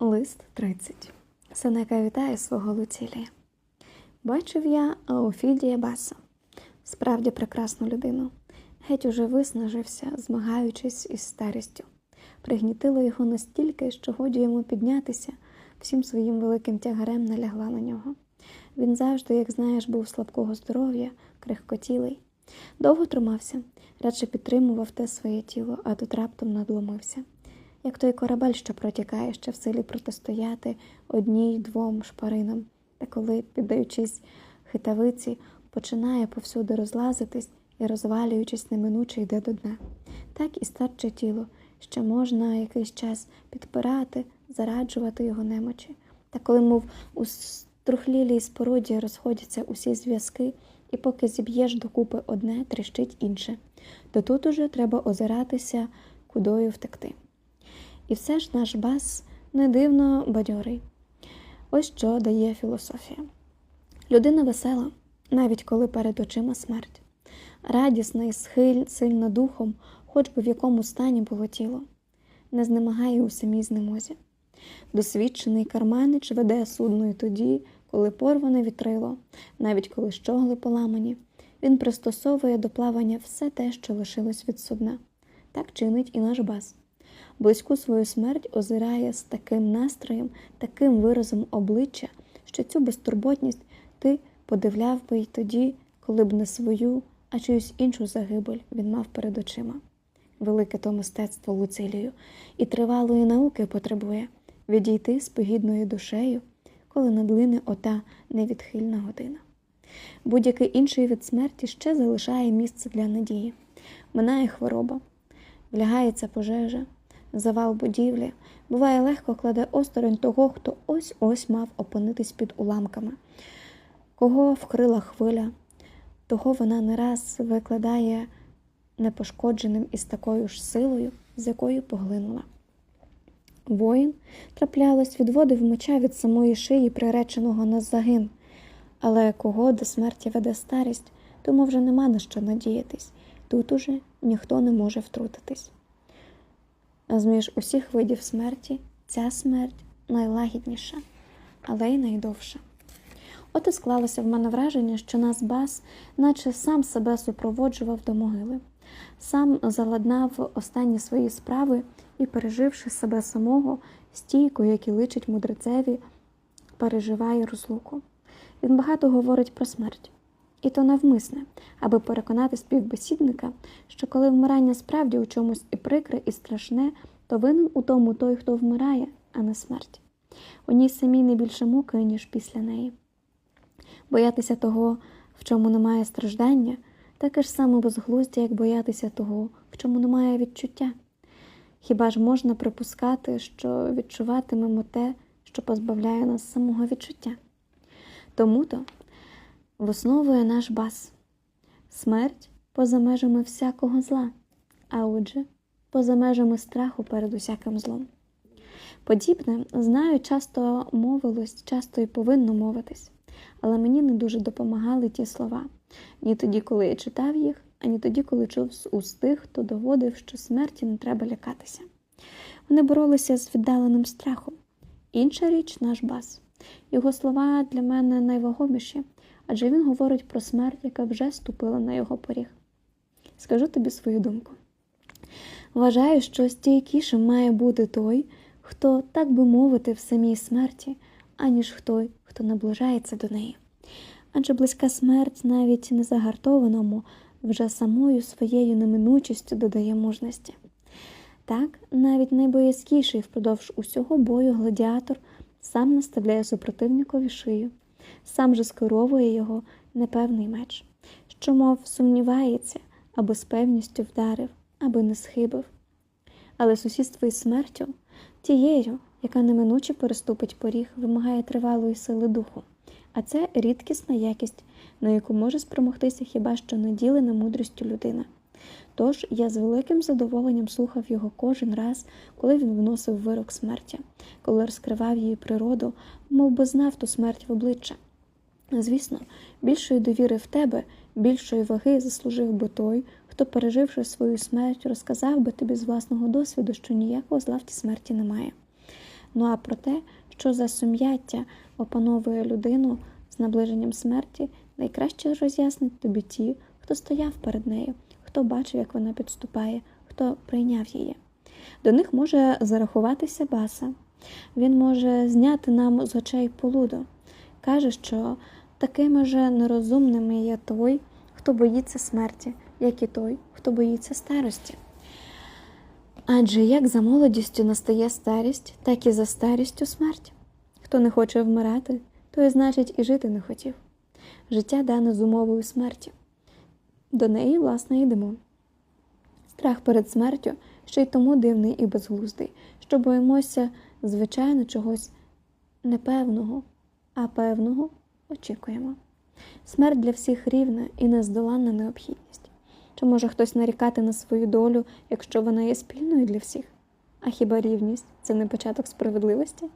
Лист 30. Сенека вітає свого Луцілія. Бачив я Аофідія Баса, справді прекрасну людину. Геть уже виснажився, змагаючись із старістю. Пригнітило його настільки, що годі йому піднятися, всім своїм великим тягарем налягла на нього. Він завжди, як знаєш, був слабкого здоров'я, крихкотілий. Довго тримався, радше підтримував те своє тіло, а тут раптом надломився як той корабель, що протікає, ще в силі протистояти одній двом шпаринам, та коли, піддаючись хитавиці, починає повсюди розлазитись і, розвалюючись, неминуче йде до дна. Так і старче тіло, ще можна якийсь час підпирати, зараджувати його немочі. Та коли, мов у струхлілій споруді розходяться усі зв'язки, і поки зіб'єш докупи одне, тріщить інше, то тут уже треба озиратися, кудою втекти. І все ж наш бас не дивно бадьорий. Ось що дає філософія. Людина весела, навіть коли перед очима смерть, радісна і схиль, сильна духом, хоч би в якому стані було тіло, не знемагає у самій знемозі. Досвідчений карманич веде судною тоді, коли порване вітрило, навіть коли щогли поламані, він пристосовує до плавання все те, що лишилось від судна. Так чинить і наш бас близьку свою смерть озирає з таким настроєм, таким виразом обличчя, що цю безтурботність ти подивляв би й тоді, коли б не свою, а чиюсь іншу загибель він мав перед очима. Велике то мистецтво Луцилію і тривалої науки потребує відійти з погідною душею, коли надлине ота невідхильна година. Будь-який інший від смерті ще залишає місце для надії, минає хвороба, влягається пожежа, завал будівлі, буває легко кладе осторонь того, хто ось ось мав опинитись під уламками, кого вкрила хвиля, того вона не раз викладає непошкодженим із такою ж силою, з якою поглинула. Воїн, траплялось, відводив меча від самої шиї, приреченого на загин, але кого до смерті веде старість, тому вже нема на що надіятись. Тут уже ніхто не може втрутитись. Зміж усіх видів смерті ця смерть найлагідніша, але й найдовша. От і склалося в мене враження, що нас бас, наче сам себе супроводжував до могили, сам заладнав останні свої справи і, переживши себе самого, стійко, як личить мудрецеві, переживає розлуку. Він багато говорить про смерть. І то навмисне, аби переконати співбесідника, що коли вмирання справді у чомусь і прикре, і страшне, то винен у тому той, хто вмирає, а не смерть. У ній самій не більше муки, ніж після неї. Боятися того, в чому немає страждання, таке ж саме безглуздя, як боятися того, в чому немає відчуття. Хіба ж можна припускати, що відчуватимемо те, що позбавляє нас самого відчуття? Тому то висновує наш бас смерть поза межами всякого зла, а отже, поза межами страху перед усяким злом. Подібне, знаю, часто мовилось, часто і повинно мовитись, але мені не дуже допомагали ті слова ні тоді, коли я читав їх, ані тоді, коли чув з уст тих, хто доводив, що смерті не треба лякатися. Вони боролися з віддаленим страхом. Інша річ наш бас. Його слова для мене найвагоміші, адже він говорить про смерть, яка вже ступила на його поріг. Скажу тобі свою думку. Вважаю, що стійкішим має бути той, хто, так би мовити, в самій смерті, аніж той, хто наближається до неї. Адже близька смерть навіть не загартованому вже самою своєю неминучістю додає мужності. Так, навіть найбоязкіший впродовж усього бою гладіатор сам наставляє супротивникові шию, сам же скеровує його непевний меч, що, мов, сумнівається, аби з певністю вдарив, аби не схибив. Але сусідство із смертю, тією, яка неминуче переступить поріг, вимагає тривалої сили духу, а це рідкісна якість, на яку може спромогтися хіба що наділена мудрістю людина. Тож я з великим задоволенням слухав його кожен раз, коли він виносив вирок смерті, коли розкривав її природу, мов би знав ту смерть в обличчя. Звісно, більшої довіри в тебе, більшої ваги заслужив би той, хто, переживши свою смерть, розказав би тобі з власного досвіду, що ніякого зла в тій смерті немає. Ну а про те, що за сум'яття опановує людину з наближенням смерті, найкраще роз'яснить тобі ті, хто стояв перед нею, хто бачив, як вона підступає, хто прийняв її. До них може зарахуватися баса. Він може зняти нам з очей полуду. Каже, що такими же нерозумними є той, хто боїться смерті, як і той, хто боїться старості. Адже як за молодістю настає старість, так і за старістю смерть. Хто не хоче вмирати, той, значить, і жити не хотів. Життя дане з умовою смерті. До неї, власне, йдемо. Страх перед смертю ще й тому дивний і безглуздий, що боїмося, звичайно, чогось непевного, а певного очікуємо. Смерть для всіх рівна і нездоланна необхідність. Чи може хтось нарікати на свою долю, якщо вона є спільною для всіх? А хіба рівність це не початок справедливості?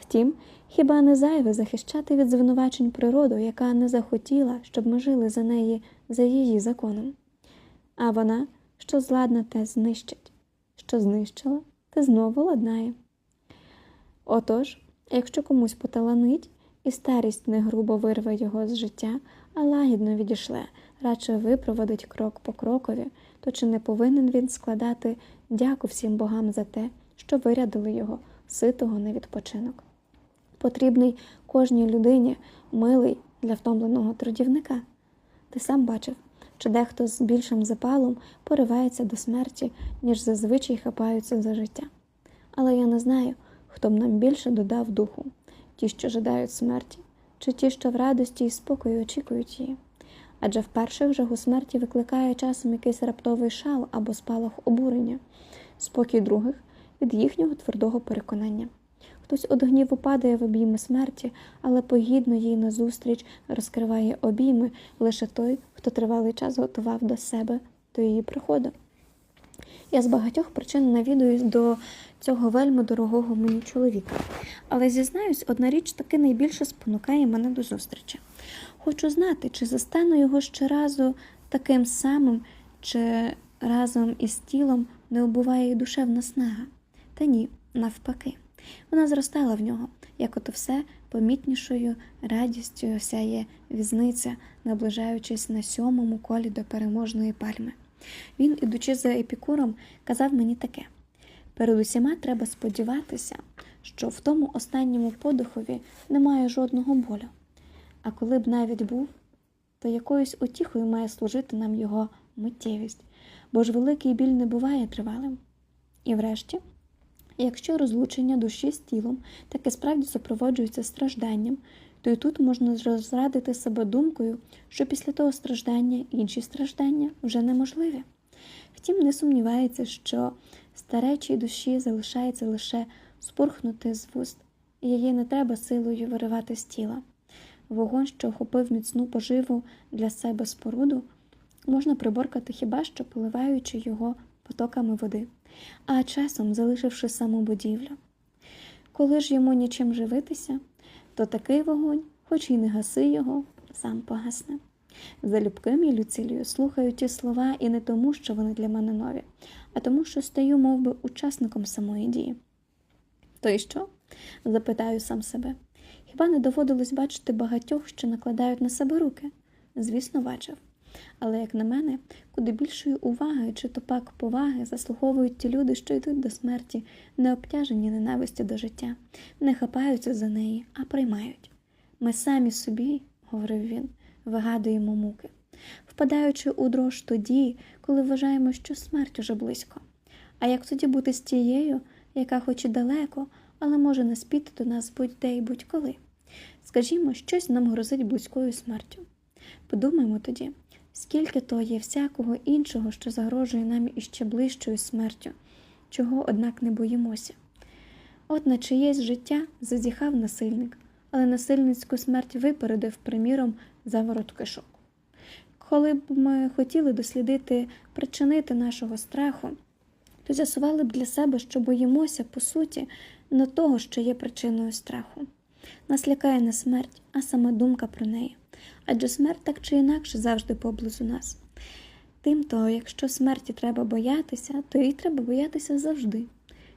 Втім, хіба не зайве захищати від звинувачень природу, яка не захотіла, щоб ми жили за неї за її законом? А вона, що зладна, те знищить, що знищила, те знову ладнає. Отож, якщо комусь поталанить, і старість не грубо вирве його з життя, а лагідно відійшле, радше випроводить крок по крокові, то чи не повинен він складати дяку всім богам за те, що вирядили його, ситого на відпочинок? Потрібний кожній людині милий для втомленого трудівника. Ти сам бачив, що дехто з більшим запалом поривається до смерті, ніж зазвичай хапаються за життя. Але я не знаю, хто б нам більше додав духу ті, що жадають смерті, чи ті, що в радості і спокою очікують її. Адже в перших жагу смерті викликає часом якийсь раптовий шал або спалах обурення, спокій других від їхнього твердого переконання. Хтось од гніву падає в обійми смерті, але погідно їй назустріч розкриває обійми лише той, хто тривалий час готував до себе до її приходу. Я з багатьох причин навідуюсь до цього вельми дорогого мені чоловіка. Але зізнаюсь, одна річ таки найбільше спонукає мене до зустрічі. Хочу знати, чи застану його ще разу таким самим, чи разом із тілом не обуває й душевна снага. Та ні, навпаки. Вона зростала в нього, як ото все помітнішою радістю осяє візниця, наближаючись на сьомому колі до переможної пальми. Він, ідучи за епікуром, казав мені таке: перед усіма треба сподіватися, що в тому останньому подихові немає жодного болю. А коли б навіть був, то якоюсь утіхою має служити нам його миттєвість, бо ж великий біль не буває тривалим. І врешті, якщо розлучення душі з тілом таки справді супроводжується стражданням, то і тут можна розрадити себе думкою, що після того страждання інші страждання вже неможливі. Втім, не сумнівається, що старечій душі залишається лише спурхнути з вуст, і її не треба силою виривати з тіла. Вогонь, що охопив міцну поживу для себе споруду, можна приборкати хіба що поливаючи його потоками води, а часом залишивши саму будівлю. Коли ж йому нічим живитися, то такий вогонь, хоч і не гаси його, сам погасне. Залюбки мій Люцилію слухаю ті слова і не тому, що вони для мене нові, а тому, що стаю мов би, учасником самої дії. То й що? запитаю сам себе. Хіба не доводилось бачити багатьох, що накладають на себе руки? Звісно, бачив. Але, як на мене, куди більшої уваги чи то пак поваги заслуговують ті люди, що йдуть до смерті, не обтяжені ненависті до життя, не хапаються за неї, а приймають. Ми самі собі, говорив він, вигадуємо муки, впадаючи у дрож тоді, коли вважаємо, що смерть уже близько. А як тоді бути з тією, яка хоч і далеко, але може не спіти до нас будь-де і будь-коли? Скажімо, щось нам грозить близькою смертю. Подумаймо тоді, скільки то є всякого іншого, що загрожує нам іще ближчою смертю, чого, однак, не боїмося. От на чиєсь життя зазіхав насильник, але насильницьку смерть випередив, приміром, заворот кишок. Коли б ми хотіли дослідити причинити нашого страху, то з'ясували б для себе, що боїмося, по суті, не того, що є причиною страху. Нас лякає не смерть, а сама думка про неї. Адже смерть так чи інакше завжди поблизу нас. Тимто, якщо смерті треба боятися, то їй треба боятися завжди.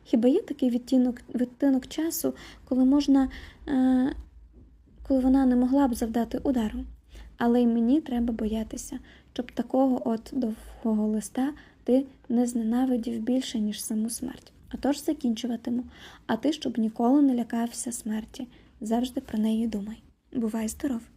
Хіба є такий відтінок, відтинок часу, коли можна, е, коли вона не могла б завдати удару? Але й мені треба боятися, щоб такого от довгого листа ти не зненавидів більше, ніж саму смерть. Отож закінчуватиму, а ти, щоб ніколи не лякався смерті, завжди про неї думай. Бувай здоров!